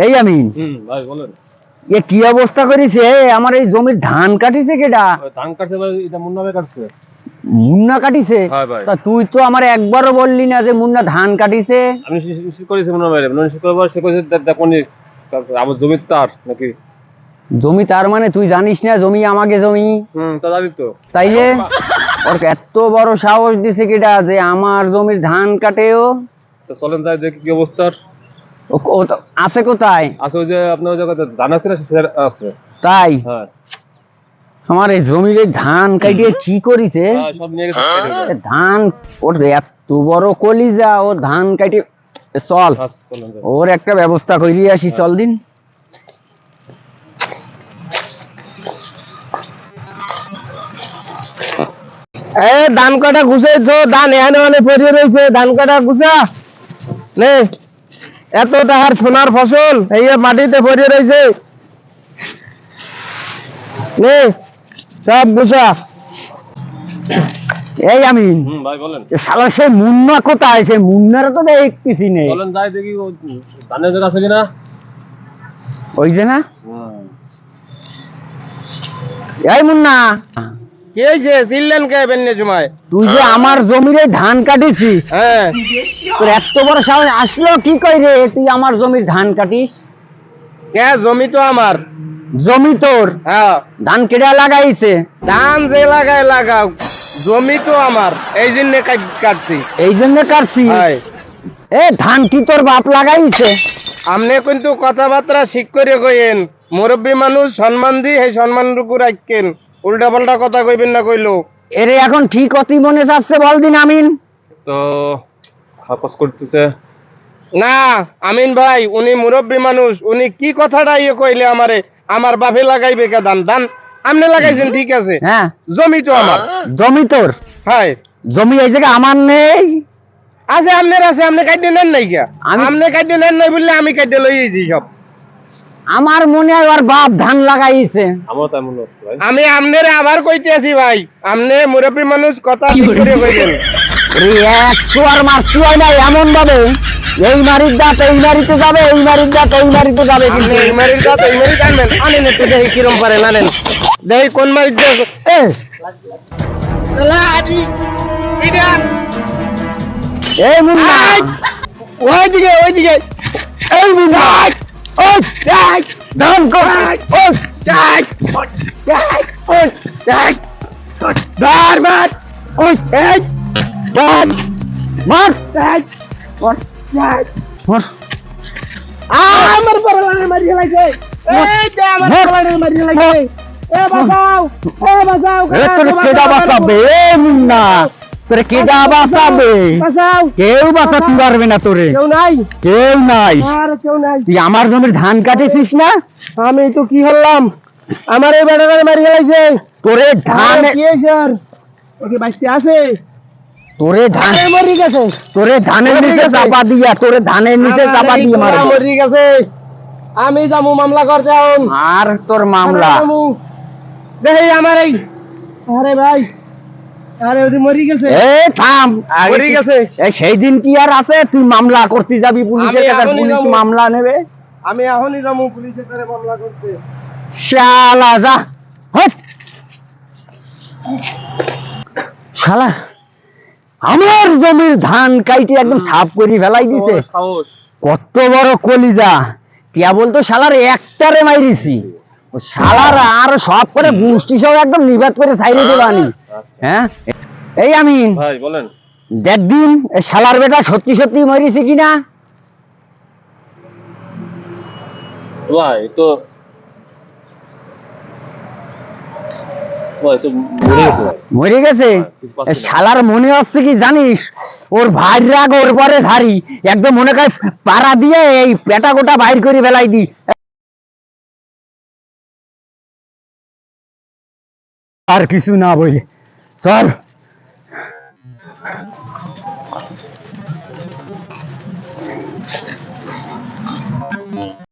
এই আমি। ভাই বলেন। এ কি অবস্থা করেছে? আমার এই জমির ধান কাটিছে কেডা? ধান কাটছে এটা মুন্না ভাই কাটছে? মুন্না কাটিছে? হ্যাঁ তা তুই তো আমার একবারও বললি না যে মুন্না ধান কাটিছে। আমি নিশ্চিত- করেছি মুন্না ভাই। নিশ্চিত করবার সে করেছে দেখুন আমার জমির তার নাকি? জমি তার মানে তুই জানিস না জমি আমাকে জমি? হুম তা জানি তো। তাইলে ওর এত বড় সাহস দিছে কেডা যে আমার জমির ধান কাটেও তো চলেন তাই দেখি কি অবস্থার তো আছে কোথায়? আছে ওই যে আপনার জায়গাতে ধান আছে না আছে। তাই? হ্যাঁ। আমার এই জমির ধান কাটিয়ে কি করিছে? হ্যাঁ, ধান ওর এত বড় কলিজা ও ধান কাটিয়ে চল। হ্যাঁ, যাই। ওর একটা ব্যবস্থা করিয়ে আসি চল দিন। এ ধান কাটা গুছাই তো ধান এখানে মানে পড়ে রয়েছে। ধান কাটা গুছা। নে। এত টাকার সোনার ফসল এই মাটিতে পড়ে রয়েছে নে সব গুছা। এই আমি হুম ভাই বলেন। শালা সে মুন্না কোথায়? সে মুন্নারা তো দেখতেছি নে। চলেন যাই দেখি ধানের জায়গা আছে কিনা? ওই যে না? এই মুন্না। কি হয়েছে চিল্লেন কে বেন্নে তুই যে আমার জমির ধান কাটিছিস হ্যাঁ। তোর এত বড় সাহস আসলো কি কই রে? তুই আমার জমির ধান কাটিস। কে? জমি তো আমার। জমি তোর। হ্যাঁ। ধান কেটে লাগাইছে? ধান যে লাগায় লাগাও জমি তো আমার। এই জন্য কাটছি। এই জন্য কাটছি এ ধান কি তোর বাপ লাগাইছে? আমনে কিন্তু কথাবার্তা ঠিক করে কইেন মুরব্বী মানুষ সম্মান দি সেই সম্মানটুকু রাখেন উল্টা পাল্টা কথা কইবেন না কইলো। এরে এখন ঠিক অতি মনে যাচ্ছে বল দিন আমিন। তো খাপাস করতেছে। না আমিন ভাই উনি মুরব্বী মানুষ উনি কি কথাটা ইয়ে কইলে আমারে? আমার বাপে লাগাইবে কে ধান ধান আমনে লাগাইছেন ঠিক আছে। হ্যাঁ। জমি তো আমার। জমি তোর? হাই। জমি এই জায়গায় আমার নেই। আছে আমনের আছে আমনে কাটতে নেন নাই আমি- আমনে কাটতে নেন নাই বললে আমি কাটতে লইয়েছি সব। আমার মনে হয় ওর বাপ ধান লাগাইছে। আমি আমনের আবার কইতে আছি ভাই আমনে মুরব্বী মানুষ কথা করে কইবেন। ওরে একশো আর মারতে না এমন ভাবে এই মারির দাঁত এই মারিতে যাবে এই মারির দাঁত এই মারিতে যাবে কিন্তু এই মারির দাঁত এই মারি জানবেন আনেন একটু দেখি কিরম দেখি কোন মারির দাঁত এ, এই মুন্না। ওইদিকে ওইদিকে। এই মুন্না। মার আমার পরলানে মারি লাগছে। এই যে আমার মর। পরলানে মারি লাগছে। এ বাঁচাও এ বাঁচাও এ তোর কেডা বাঁচাবে? এ মুন্না। তোর কেডা বাঁচাবে? কেউ বাঁচাতে পারবে না তোরে। কেউ নাই। কেউ নাই। আর কেউ নাই। তুই আমার জমির ধান কাটেছিস না? আমি তো কি হলাম আমার এই মারি গেলাইছে। তোরে ধান কি আর? ওকে বাইসে আছে। তোরে ধান মরি গেছে। তোরে ধানের নিচে চাপা দিয়া তোরে ধানের নিচে চাপা দিয়ে মরি গেছে। আমি যাব মামলা করতে আর তোর মামলা। দেখি আমার এই আরে ভাই। সেই দিন কি আর আছে? তুই মামলা করতে যাবি পুলিশের কাছে পুলিশ মামলা নেবে? আমি এখনই যাব পুলিশের কাছে মামলা করতে। শালা যা। শালা আমার জমির ধান কাইটে একদম সাফ করে ফেলাই সাহস। কত বড় কলিজা। কেবল তো শালার একটারে মাইরিছি। শালার আর সব করে গুষ্টি সব একদম নিবাদ করে সাইডে দেবানি। হ্যাঁ? এই আমি ভাই বলেন। দিন শালার বেটা সত্যি সত্যি মরিছে কিনা? ভাই তো মরে গেছে। এ শালার মনে হচ্ছে কি জানিস? ওর ভাই রাগ ওর পরে ধারি। একদম মনে করে পাড়া দিয়ে এই পেটা গোটা বাইর করে বেলাই দি। আর কিছু না বলে। Sabe?